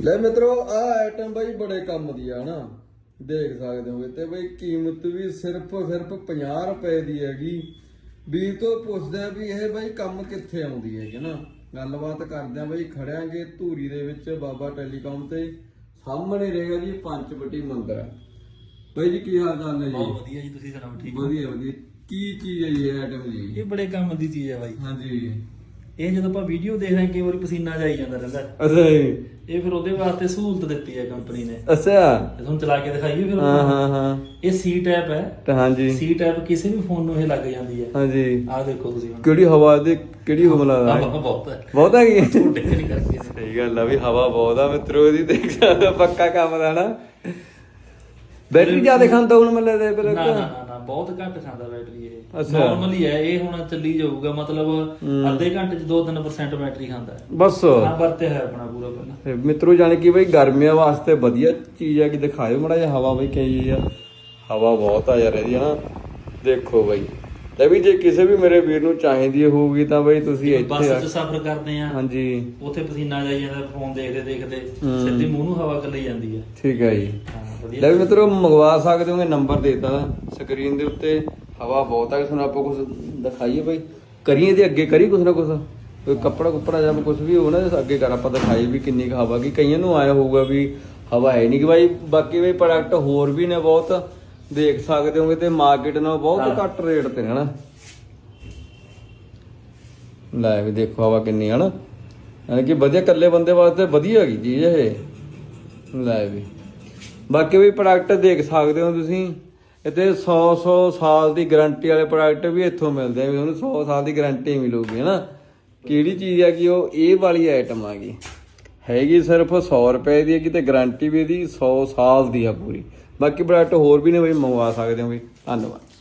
ਲੈ ਮਿੱਤਰੋ ਆ ਆਈਟਮ ਬਾਈ ਬੜੇ ਕੰਮ ਦੀ ਆ ਨਾ। ਦੇਖ ਸਕਦੇ ਹੋਗੇ ਤੇ ਬਈ ਕੀਮਤ ਵੀ ਸਿਰਫ ਸਿਰਫ 50 ਰੁਪਏ ਦੀ ਹੈਗੀ। ਵੀਰ ਤੋਂ ਪੁੱਛਦੇ ਵੀ ਇਹ ਬਾਈ ਕੰਮ ਕਿੱਥੇ ਆਉਂਦੀ ਹੈਗੀ ਨਾ। ਗੱਲਬਾਤ ਕਰਦੇ ਆ ਬਈ ਖੜਿਆਂਗੇ ਧੂਰੀ ਦੇ ਵਿੱਚ ਬਾਬਾ ਟੈਲੀਕਾਮ ਤੇ। ਸਾਹਮਣੇ ਰਹੇਗਾ ਜੀ ਪੰਚਵਟੀ ਮੰਦਿਰ। ਬਾਈ ਜੀ ਕੀ ਹਾਲ ਚਾਲ ਨੇ ਬਹੁਤ ਜੀ ਵਧੀਆ ਜੀ ਤੁਸੀਂ ਸੁਣਾਓ ਠੀਕ ਹੋ? ਵਧੀਆ ਵਧੀਆ। ਕੀ ਚੀਜ਼ ਹੈ ਜੀ ਇਹ ਆਈਟਮ ਜੀ? ਇਹ ਬੜੇ ਕੰਮ ਦੀ ਚੀਜ਼ ਹੈ ਬਾਈ। ਹਾਂਜੀ। ਇਹ ਜਦੋਂ ਆਪਾਂ ਵੀਡੀਓ ਦੇਖਦੇ ਹਾਂ ਕਈ ਵਾਰੀ ਪਸੀਨਾ ਜਾਈ ਜਾਂਦਾ ਰਹਿੰਦਾ। ਅੱਛਾ ਜੀ। ਇਹ ਫਿਰ ਉਹਦੇ ਵਾਸਤੇ ਸਹੂਲਤ ਦਿੱਤੀ ਹੈ ਕੰਪਨੀ ਨੇ। ਅੱਛਾ। ਤੇ ਤੁਹਾਨੂੰ ਚਲਾ ਕੇ ਦਿਖਾਈਏ ਫਿਰ ਹਾਂ ਹਾਂ ਹਾਂ। ਇਹ ਸੀ ਟੈਪ ਹੈ। ਤੇ ਹਾਂਜੀ। ਸੀ ਟੈਪ ਕਿਸੇ ਵੀ ਫੋਨ ਨੂੰ ਇਹ ਲੱਗ ਜਾਂਦੀ ਹੈ। ਹਾਂਜੀ। ਆਹ ਦੇਖੋ ਤੁਸੀਂ ਹੁਣ। ਕਿਹੜੀ ਹਵਾ ਦੇ ਕਿਹੜੀ ਹਮਲਾ ਦਾ ਆਹ ਬਹੁਤ ਹੈ। ਬਹੁਤ ਹੈਗੀ। ਹੈ। ਛੋਟੇ ਨਹੀਂ ਕਰਕੇ। ਸਹੀ ਗੱਲ ਆ ਵੀ ਹਵਾ ਬਹੁਤ ਆ ਮਿੱਤਰੋ ਇਹਦੀ ਦੇਖ ਸਕਦਾ ਪੱਕਾ ਕੰਮ ਦਾ ਨਾ। ਬੈਟਰੀ ਜ਼ਿਆਦਾ ਖਾਂਦਾ ਹੁਣ ਮੱਲੇ ਦੇ ਨਾ ਨਾ ਨਾ ਨਾ ਬਹੁਤ ਘੱਟ ਖਾਂਦਾ ਬੈਟਰੀ ਇਹ। ਅੱਛਾ। ਨਾਰਮਲੀ ਹੈ ਇਹ ਹੁਣ ਚੱਲੀ ਜਾਊਗਾ ਮਤਲਬ ਅੱਧੇ ਘੰਟੇ ਚ 2-3% ਬੈਟਰੀ ਖਾਂਦਾ ਹੈ। ਬਸ। ਨਾ ਵਰਤੇ ਹੈ ਆਪਣਾ ਪੂਰਾ ਪਹਿਲਾਂ। ਤੇ ਮਿੱਤਰੋ ਜਾਣ ਕਿ ਬਈ ਗਰਮੀਆਂ ਵਾਸਤੇ ਵਧੀਆ ਚੀਜ਼ ਆ ਕਿ ਦਿਖਾਇਓ ਮੜਾ ਜਿਹਾ ਹਵਾ ਬਈ ਕਹੀ ਆ। ਹਵਾ ਬਹੁਤ ਆ ਯਾਰ ਇਹਦੀ ਹਨਾ। ਦੇਖੋ ਬਈ। ਲੈ ਵੀ ਜੇ ਕਿਸੇ ਵੀ ਮੇਰੇ ਵੀਰ ਨੂੰ ਚਾਹੀਦੀ ਹੋਊਗੀ ਤਾਂ ਬਈ ਤੁਸੀਂ ਬੱਸ ਇੱਥੇ ਆ ਚ ਸਫ਼ਰ ਕਰਦੇ ਆ ਹਾਂਜੀ। ਉੱਥੇ ਪਸੀਨਾ ਜਾਈ ਜਾਂਦਾ ਫੋਨ ਦੇਖਦੇ ਦੇਖਦੇ ਹੂੰ। ਸਿੱਧੀ ਮੂੰਹ ਨੂੰ ਹਵਾ ਕੱਲੀ ਜਾਂਦੀ ਹੈ ਠੀਕ ਹੈ ਜੀ। ਹਾਂ। ਲੈ ਵੀ ਮਿੱਤਰੋ ਮੰਗਵਾ ਸਕਦੇ ਹੋਗੇ ਨੰਬਰ ਦੇਤਾ ਸਕਰੀਨ ਦੇ ਉੱਤੇ ਹਵਾ ਬਹੁਤ ਆ ਕਿ ਤੁਹਾਨੂੰ ਆਪਾਂ ਕੁਝ ਦਿਖਾਈਏ ਬਈ। ਕਰੀਏ ਤੇ ਅੱਗੇ ਕਰੀ ਕੁਛ ਨਾ ਕੁਛ। ਕੋਈ ਕੱਪੜਾ ਕੁੱਪੜਾ ਜਾਂ ਕੁਝ ਵੀ ਹੋਣਾ ਅੱਗੇ ਕਰ ਆਪਾਂ ਦਿਖਾਈਏ ਵੀ ਕਿੰਨੀ ਕੁ ਹਵਾ ਕੀ ਕਈਆਂ ਨੂੰ ਆਇਆ ਹੋਊਗਾ ਵੀ ਹਵਾ ਹੈ ਨਹੀਂ ਕਿ ਬਾਈ ਬਾਕੀ ਬਈ ਪ੍ਰੋਡਕਟ ਹੋਰ ਵੀ ਨੇ ਬਹੁਤ। ਦੇਖ ਸਕਦੇ ਹੋਗੇ ਤੇ ਮਾਰਕੀਟ ਨਾਲ ਬਹੁਤ। ਘੱਟ ਰੇਟ ਤੇ ਹਨਾ? ਲੈ ਵੀ ਦੇਖੋ ਹਵਾ ਕਿੰਨੀ ਹਨਾ? ਯਾਨੀ ਕਿ ਵਧੀਆ ਇਕੱਲੇ ਬੰਦੇ ਵਾਸਤੇ ਵਧੀਆ ਹੈਗੀ ਚੀਜ਼ ਇਹ। ਲੈ ਵੀ। ਬਾਕੀ ਵੀ ਪ੍ਰੋਡਕਟ ਦੇਖ ਸਕਦੇ ਹੋ ਤੁਸੀਂ। ਇੱਥੇ 100 100 ਸਾਲ ਦੀ ਗਾਰੰਟੀ ਵਾਲੇ ਪ੍ਰੋਡਕਟ ਵੀ ਇੱਥੋਂ ਮਿਲਦੇ ਆ ਵੀ ਤੁਹਾਨੂੰ 100 ਸਾਲ ਦੀ ਗਾਰੰਟੀ ਮਿਲੂਗੀ, ਹਨਾ? ਕਿਹੜੀ ਚੀਜ਼ ਹੈ ਕਿ ਉਹ ਇਹ ਵਾਲੀ ਆਈਟਮ ਆ ਗਈ। ਹੈਗੀ ਸਿਰਫ 100 ਰੁਪਏ ਦੀ ਹੈ ਕਿਤੇ ਗਾਰੰਟੀ ਵੀ ਇਹਦੀ 100 ਸਾਲ ਦੀ ਆ ਪੂਰੀ। ਬਾਕੀ ਪ੍ਰੋਡਕਟ ਹੋਰ ਵੀ ਨੇ ਬਈ, ਮੰਗਵਾ ਸਕਦੇ ਹੋ ਵੀ। ਧੰਨਵਾਦ।